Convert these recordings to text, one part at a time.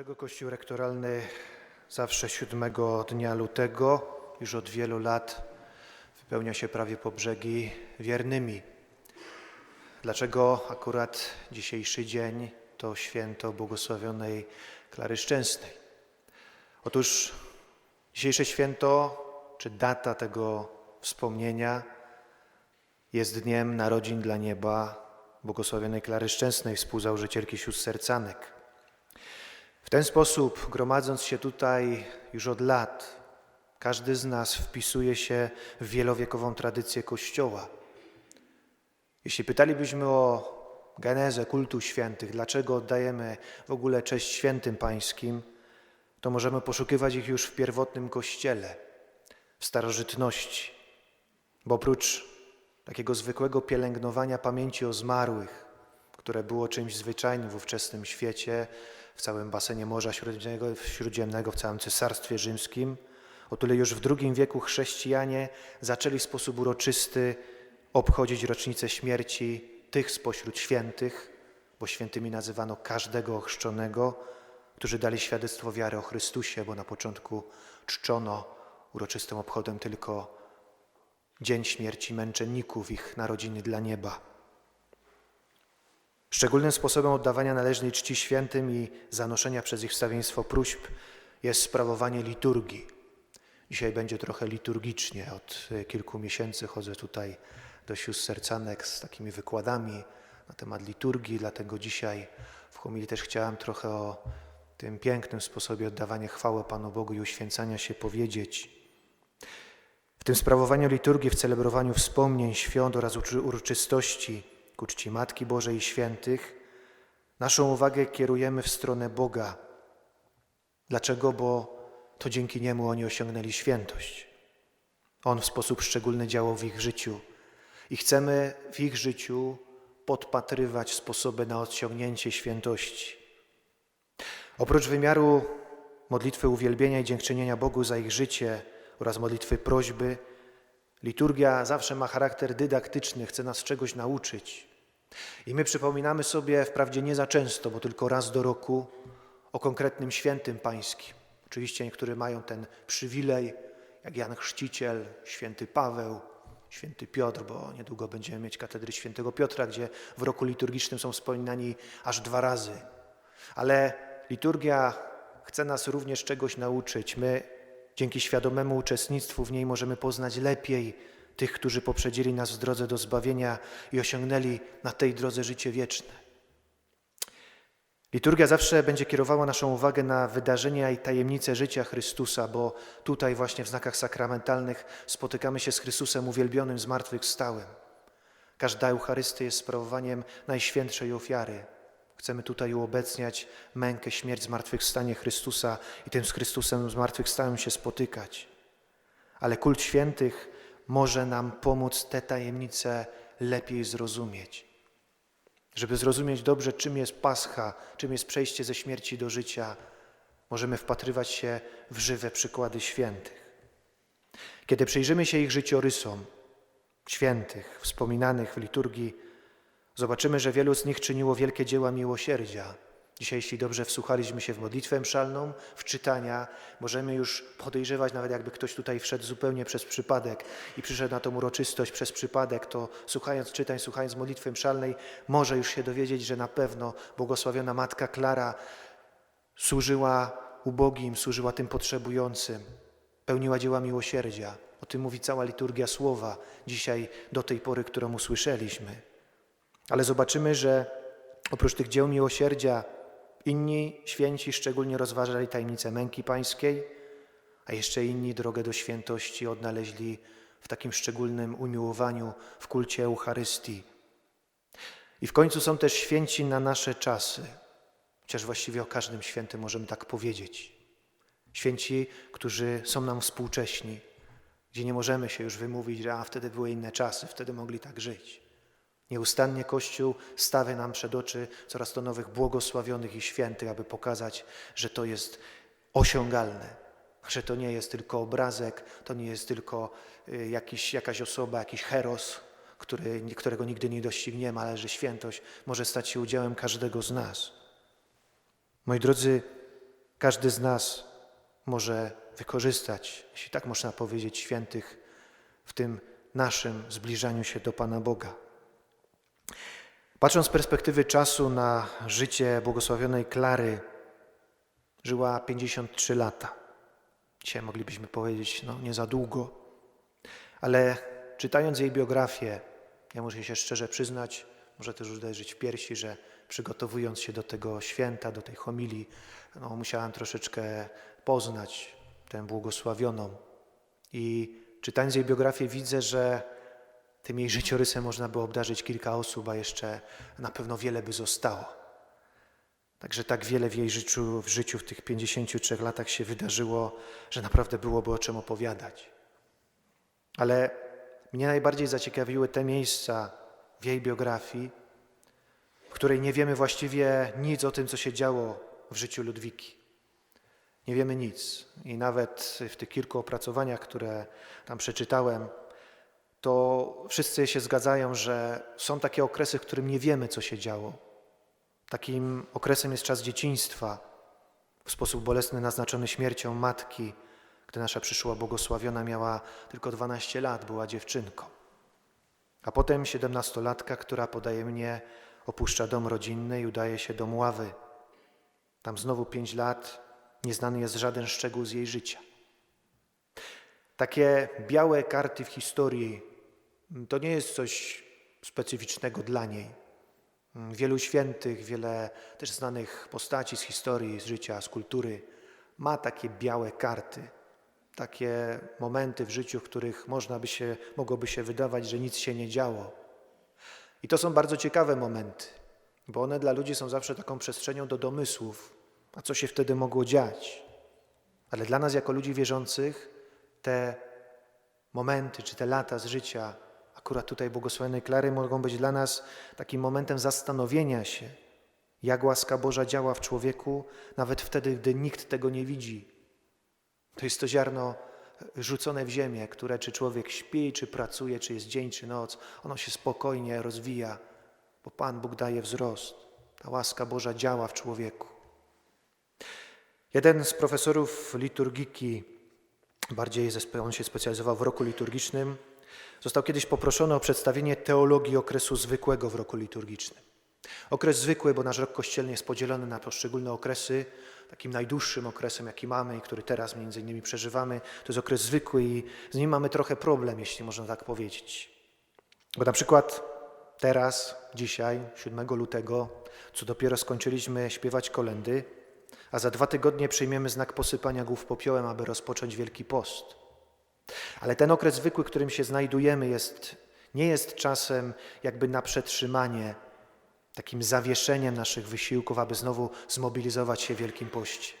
Dlaczego Kościół rektoralny zawsze 7 dnia lutego, już od wielu lat, wypełnia się prawie po brzegi wiernymi? Dlaczego akurat dzisiejszy dzień to święto błogosławionej Klary Szczęsnej? Otóż dzisiejsze święto, czy data tego wspomnienia jest dniem narodzin dla nieba błogosławionej Klary Szczęsnej, współzałożycielki sióstr sercanek. W ten sposób, gromadząc się tutaj już od lat, każdy z nas wpisuje się w wielowiekową tradycję Kościoła. Jeśli pytalibyśmy o genezę kultu świętych, dlaczego oddajemy w ogóle cześć świętym pańskim, to możemy poszukiwać ich już w pierwotnym Kościele, w starożytności. Bo oprócz takiego zwykłego pielęgnowania pamięci o zmarłych, które było czymś zwyczajnym w ówczesnym świecie, w całym basenie Morza Śródziemnego, Śródziemnego, w całym Cesarstwie Rzymskim, o tyle już w II wieku chrześcijanie zaczęli w sposób uroczysty obchodzić rocznicę śmierci tych spośród świętych, bo świętymi nazywano każdego ochrzczonego, którzy dali świadectwo wiary o Chrystusie, bo na początku czczono uroczystym obchodem tylko dzień śmierci męczenników, ich narodziny dla nieba. Szczególnym sposobem oddawania należnej czci świętym i zanoszenia przez ich wstawienstwo próśb jest sprawowanie liturgii. Dzisiaj będzie trochę liturgicznie. Od e, kilku miesięcy chodzę tutaj do sióstr sercanek z takimi wykładami na temat liturgii, dlatego dzisiaj w homilii też chciałem trochę o tym pięknym sposobie oddawania chwały Panu Bogu i uświęcania się powiedzieć. W tym sprawowaniu liturgii, w celebrowaniu wspomnień, świąt oraz uroczystości ku czci Matki Bożej i świętych, naszą uwagę kierujemy w stronę Boga. Dlaczego? Bo to dzięki Niemu oni osiągnęli świętość. On w sposób szczególny działał w ich życiu i chcemy w ich życiu podpatrywać sposoby na osiągnięcie świętości. Oprócz wymiaru modlitwy uwielbienia i dziękczynienia Bogu za ich życie oraz modlitwy prośby, liturgia zawsze ma charakter dydaktyczny, chce nas czegoś nauczyć. I my przypominamy sobie, wprawdzie nie za często, bo tylko raz do roku, o konkretnym świętym pańskim. Oczywiście niektórzy mają ten przywilej, jak Jan Chrzciciel, święty Paweł, święty Piotr, bo niedługo będziemy mieć katedry świętego Piotra, gdzie w roku liturgicznym są wspominani aż dwa razy. Ale liturgia chce nas również czegoś nauczyć. My dzięki świadomemu uczestnictwu w niej możemy poznać lepiej tych, którzy poprzedzili nas w drodze do zbawienia i osiągnęli na tej drodze życie wieczne. Liturgia zawsze będzie kierowała naszą uwagę na wydarzenia i tajemnice życia Chrystusa, bo tutaj właśnie w znakach sakramentalnych spotykamy się z Chrystusem uwielbionym, zmartwychwstałym. Każda Eucharystia jest sprawowaniem najświętszej ofiary. Chcemy tutaj uobecniać mękę, śmierć, zmartwychwstanie Chrystusa i tym z Chrystusem zmartwychwstałym się spotykać. Ale kult świętych może nam pomóc te tajemnice lepiej zrozumieć. Żeby zrozumieć dobrze, czym jest Pascha, czym jest przejście ze śmierci do życia, możemy wpatrywać się w żywe przykłady świętych. Kiedy przyjrzymy się ich życiorysom, świętych, wspominanych w liturgii, zobaczymy, że wielu z nich czyniło wielkie dzieła miłosierdzia. Dzisiaj, jeśli dobrze wsłuchaliśmy się w modlitwę mszalną, w czytania, możemy już podejrzewać, nawet jakby ktoś tutaj wszedł zupełnie przez przypadek i przyszedł na tą uroczystość przez przypadek, to słuchając czytań, słuchając modlitwy mszalnej, może już się dowiedzieć, że na pewno błogosławiona Matka Klara służyła ubogim, służyła tym potrzebującym, pełniła dzieła miłosierdzia. O tym mówi cała liturgia słowa dzisiaj do tej pory, którą usłyszeliśmy. Ale zobaczymy, że oprócz tych dzieł miłosierdzia inni święci szczególnie rozważali tajemnicę męki pańskiej, a jeszcze inni drogę do świętości odnaleźli w takim szczególnym umiłowaniu w kulcie Eucharystii. I w końcu są też święci na nasze czasy, chociaż właściwie o każdym świętym możemy tak powiedzieć. Święci, którzy są nam współcześni, gdzie nie możemy się już wymówić, że a wtedy były inne czasy, wtedy mogli tak żyć. Nieustannie Kościół stawia nam przed oczy coraz to nowych błogosławionych i świętych, aby pokazać, że to jest osiągalne, że to nie jest tylko obrazek, to nie jest tylko y, jakiś, jakaś osoba, jakiś heros, który, którego nigdy nie dościgniemy, ale że świętość może stać się udziałem każdego z nas. Moi drodzy, każdy z nas może wykorzystać, jeśli tak można powiedzieć, świętych w tym naszym zbliżaniu się do Pana Boga. Patrząc z perspektywy czasu na życie błogosławionej Klary, żyła 53 lata. Dzisiaj moglibyśmy powiedzieć, no nie za długo, ale czytając jej biografię, ja muszę się szczerze przyznać, może też uderzyć w piersi, że przygotowując się do tego święta, do tej homilii, no, musiałem troszeczkę poznać tę błogosławioną. I czytając jej biografię widzę, że tym jej życiorysem można by obdarzyć kilka osób, a jeszcze na pewno wiele by zostało. Także tak wiele w jej życiu, w życiu w tych 53 latach się wydarzyło, że naprawdę byłoby o czym opowiadać. Ale mnie najbardziej zaciekawiły te miejsca w jej biografii, w której nie wiemy właściwie nic o tym, co się działo w życiu Ludwiki. Nie wiemy nic. I nawet w tych kilku opracowaniach, które tam przeczytałem, to wszyscy się zgadzają, że są takie okresy, w którym nie wiemy, co się działo. Takim okresem jest czas dzieciństwa, w sposób bolesny naznaczony śmiercią matki, gdy nasza przyszła błogosławiona miała tylko 12 lat, była dziewczynką. A potem siedemnastolatka, która podaje mnie, opuszcza dom rodzinny i udaje się do Mławy. Tam znowu pięć lat, nieznany jest żaden szczegół z jej życia. Takie białe karty w historii to nie jest coś specyficznego dla niej. Wielu świętych, wiele też znanych postaci z historii, z życia, z kultury ma takie białe karty, takie momenty w życiu, w których można by się, mogłoby się wydawać, że nic się nie działo. I to są bardzo ciekawe momenty, bo one dla ludzi są zawsze taką przestrzenią do domysłów, a co się wtedy mogło dziać. Ale dla nas, jako ludzi wierzących, te momenty czy te lata z życia, akurat tutaj błogosławionej Klary, mogą być dla nas takim momentem zastanowienia się, jak łaska Boża działa w człowieku, nawet wtedy, gdy nikt tego nie widzi. To jest to ziarno rzucone w ziemię, które czy człowiek śpi, czy pracuje, czy jest dzień, czy noc, ono się spokojnie rozwija, bo Pan Bóg daje wzrost. Ta łaska Boża działa w człowieku. Jeden z profesorów liturgiki, bardziej on się specjalizował w roku liturgicznym, został kiedyś poproszony o przedstawienie teologii okresu zwykłego w roku liturgicznym. Okres zwykły, bo nasz rok kościelny jest podzielony na poszczególne okresy. Takim najdłuższym okresem, jaki mamy i który teraz między innymi przeżywamy, to jest okres zwykły i z nim mamy trochę problem, jeśli można tak powiedzieć. Bo na przykład teraz, dzisiaj, 7 lutego, co dopiero skończyliśmy śpiewać kolendy, a za dwa tygodnie przyjmiemy znak posypania głów popiołem, aby rozpocząć Wielki Post. Ale ten okres zwykły, w którym się znajdujemy, jest, nie jest czasem jakby na przetrzymanie, takim zawieszeniem naszych wysiłków, aby znowu zmobilizować się w Wielkim Poście.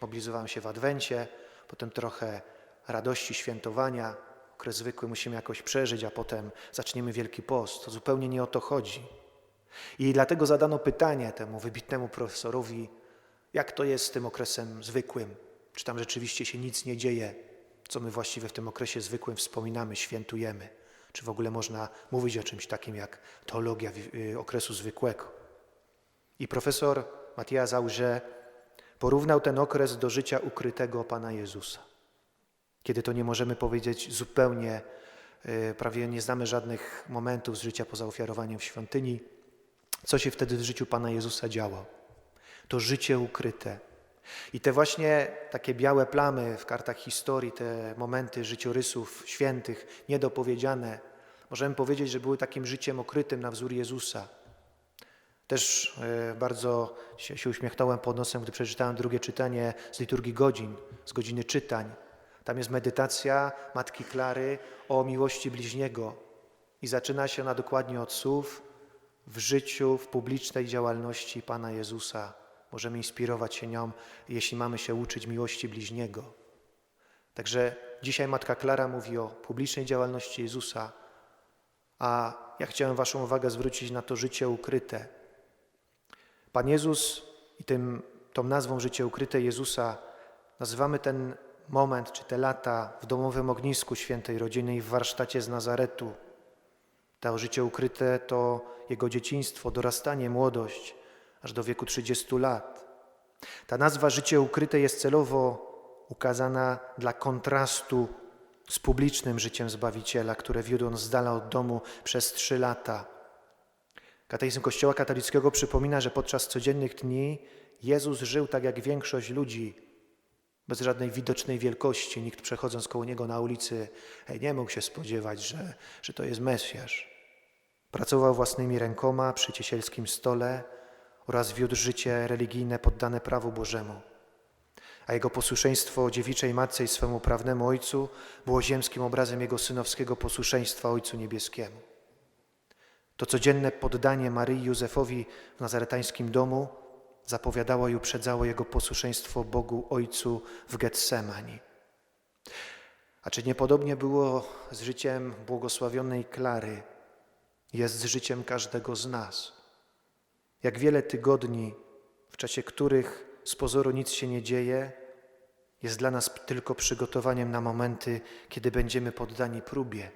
Mobilizowałem się w Adwencie, potem trochę radości świętowania. Okres zwykły musimy jakoś przeżyć, a potem zaczniemy Wielki Post. To zupełnie nie o to chodzi. I dlatego zadano pytanie temu wybitnemu profesorowi, jak to jest z tym okresem zwykłym? Czy tam rzeczywiście się nic nie dzieje? Co my właściwie w tym okresie zwykłym wspominamy, świętujemy? Czy w ogóle można mówić o czymś takim jak teologia y, okresu zwykłego? I profesor Matthias Auger porównał ten okres do życia ukrytego Pana Jezusa. Kiedy to nie możemy powiedzieć zupełnie, y, prawie nie znamy żadnych momentów z życia poza ofiarowaniem w świątyni, co się wtedy w życiu Pana Jezusa działo. To życie ukryte. I te właśnie takie białe plamy w kartach historii, te momenty życiorysów świętych, niedopowiedziane, możemy powiedzieć, że były takim życiem okrytym na wzór Jezusa. Też e, bardzo się, uśmiechnąłem pod nosem, gdy przeczytałem drugie czytanie z liturgii godzin, z godziny czytań. Tam jest medytacja Matki Klary o miłości bliźniego i zaczyna się ona dokładnie od słów w życiu, w publicznej działalności Pana Jezusa. Możemy inspirować się nią, jeśli mamy się uczyć miłości bliźniego. Także dzisiaj Matka Klara mówi o publicznej działalności Jezusa, a ja chciałem Waszą uwagę zwrócić na to życie ukryte. Pan Jezus i tym, tą nazwą życie ukryte Jezusa nazywamy ten moment czy te lata w domowym ognisku świętej rodziny i w warsztacie z Nazaretu. To życie ukryte to jego dzieciństwo, dorastanie, młodość, aż do wieku 30 lat. Ta nazwa życie ukryte jest celowo ukazana dla kontrastu z publicznym życiem Zbawiciela, które wiódł on z dala od domu przez trzy lata. Kateizm Kościoła katolickiego przypomina, że podczas codziennych dni Jezus żył tak jak większość ludzi, bez żadnej widocznej wielkości. Nikt przechodząc koło niego na ulicy nie mógł się spodziewać, że, że to jest Mesjasz. Pracował własnymi rękoma przy ciesielskim stole oraz wiódł życie religijne poddane prawu Bożemu. A jego posłuszeństwo dziewiczej matce i swemu prawnemu ojcu było ziemskim obrazem jego synowskiego posłuszeństwa Ojcu Niebieskiemu. To codzienne poddanie Maryi Józefowi w nazaretańskim domu zapowiadało i uprzedzało jego posłuszeństwo Bogu Ojcu w Getsemani. A czy niepodobnie było z życiem błogosławionej Klary, jest z życiem każdego z nas? Jak wiele tygodni, w czasie których z pozoru nic się nie dzieje, jest dla nas tylko przygotowaniem na momenty, kiedy będziemy poddani próbie.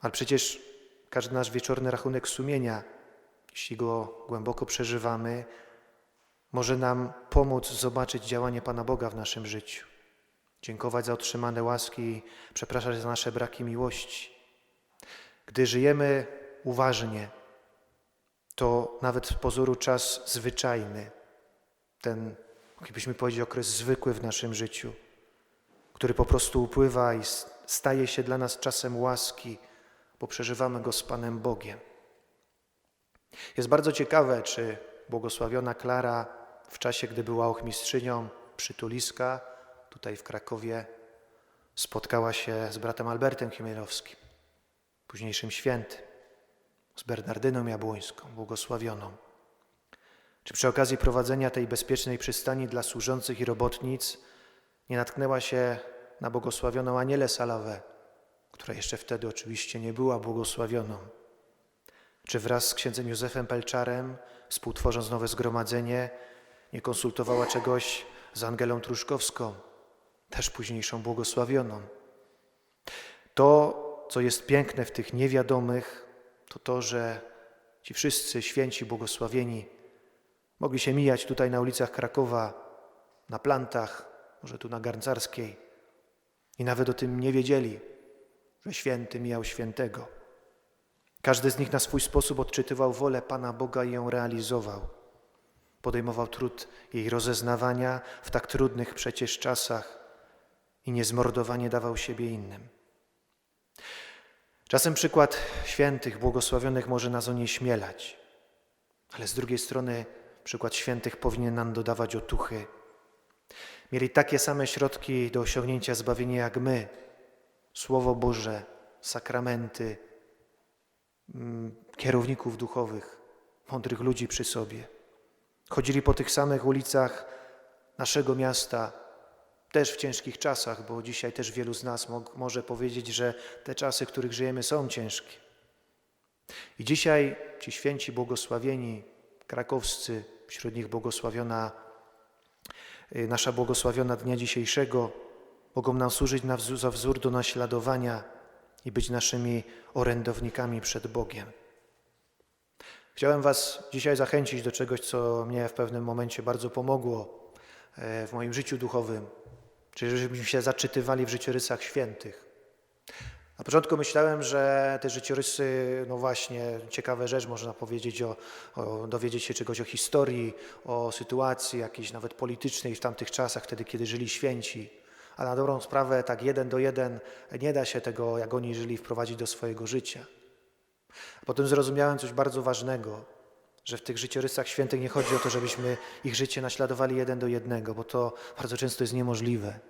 Ale przecież każdy nasz wieczorny rachunek sumienia, jeśli go głęboko przeżywamy, może nam pomóc zobaczyć działanie Pana Boga w naszym życiu. Dziękować za otrzymane łaski i przepraszać za nasze braki miłości. Gdy żyjemy uważnie, to nawet z pozoru czas zwyczajny, ten, moglibyśmy powiedzieć, okres zwykły w naszym życiu, który po prostu upływa i staje się dla nas czasem łaski, bo przeżywamy go z Panem Bogiem. Jest bardzo ciekawe, czy błogosławiona Klara w czasie, gdy była ochmistrzynią przytuliska tutaj w Krakowie, spotkała się z bratem Albertem Chmielowskim, późniejszym świętym, z Bernardyną Jabłońską, błogosławioną. Czy przy okazji prowadzenia tej bezpiecznej przystani dla służących i robotnic nie natknęła się na błogosławioną Anielę Salawę, która jeszcze wtedy oczywiście nie była błogosławioną? Czy wraz z księdzem Józefem Pelczarem, współtworząc nowe zgromadzenie, nie konsultowała czegoś z Angelą Truszkowską, też późniejszą błogosławioną? To, co jest piękne w tych niewiadomych, to to, że ci wszyscy święci, błogosławieni mogli się mijać tutaj na ulicach Krakowa, na plantach, może tu na Garncarskiej i nawet o tym nie wiedzieli, że święty mijał świętego. Każdy z nich na swój sposób odczytywał wolę Pana Boga i ją realizował. Podejmował trud jej rozeznawania w tak trudnych przecież czasach i niezmordowanie dawał siebie innym. Czasem przykład świętych, błogosławionych może nas onieśmielać, ale z drugiej strony przykład świętych powinien nam dodawać otuchy. Mieli takie same środki do osiągnięcia zbawienia jak my. Słowo Boże, sakramenty, mm, kierowników duchowych, mądrych ludzi przy sobie. Chodzili po tych samych ulicach naszego miasta, też w ciężkich czasach, bo dzisiaj też wielu z nas może powiedzieć, że te czasy, w których żyjemy, są ciężkie. I dzisiaj ci święci błogosławieni, krakowscy, wśród nich błogosławiona, y, nasza błogosławiona dnia dzisiejszego, mogą nam służyć na wzór, za wzór do naśladowania i być naszymi orędownikami przed Bogiem. Chciałem Was dzisiaj zachęcić do czegoś, co mnie w pewnym momencie bardzo pomogło e, w moim życiu duchowym, czyli żebyśmy się zaczytywali w życiorysach świętych. Na początku myślałem, że te życiorysy, no właśnie, ciekawe rzecz, można powiedzieć, o, o, dowiedzieć się czegoś o historii, o sytuacji jakiejś nawet politycznej w tamtych czasach, wtedy, kiedy żyli święci. A na dobrą sprawę, tak jeden do jeden, nie da się tego, jak oni żyli, wprowadzić do swojego życia. Potem zrozumiałem coś bardzo ważnego, że w tych życiorysach świętych nie chodzi o to, żebyśmy ich życie naśladowali jeden do jednego, bo to bardzo często jest niemożliwe.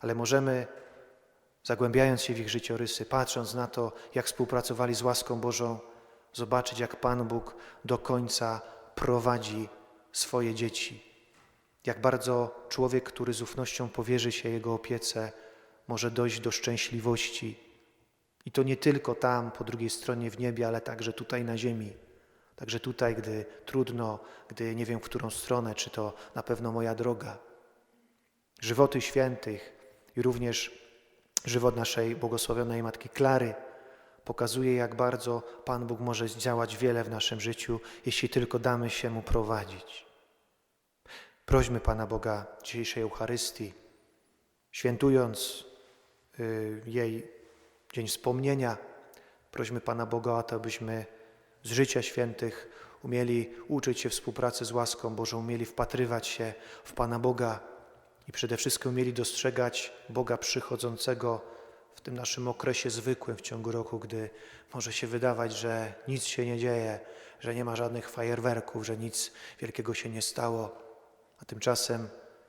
Ale możemy zagłębiając się w ich życiorysy, patrząc na to, jak współpracowali z łaską Bożą, zobaczyć, jak Pan Bóg do końca prowadzi swoje dzieci. Jak bardzo człowiek, który z ufnością powierzy się Jego opiece, może dojść do szczęśliwości I to nie tylko tam, po drugiej stronie w niebie, ale także tutaj na ziemi. Także tutaj, gdy trudno, gdy nie wiem, w którą stronę, czy to na pewno moja droga. Żywoty świętych i również żywot naszej błogosławionej Matki Klary pokazuje, jak bardzo Pan Bóg może zdziałać wiele w naszym życiu, jeśli tylko damy się Mu prowadzić. Prośmy Pana Boga dzisiejszej Eucharystii, świętując y, jej dzień wspomnienia, prośmy Pana Boga o to, abyśmy z życia świętych umieli uczyć się współpracy z łaską Bożą, umieli wpatrywać się w Pana Boga i przede wszystkim umieli dostrzegać Boga przychodzącego w tym naszym okresie zwykłym w ciągu roku, gdy może się wydawać, że nic się nie dzieje, że nie ma żadnych fajerwerków, że nic wielkiego się nie stało, a tymczasem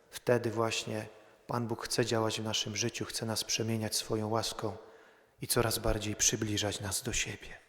wtedy właśnie Pan Bóg chce działać w naszym życiu, chce nas przemieniać swoją łaską i coraz bardziej przybliżać nas do siebie.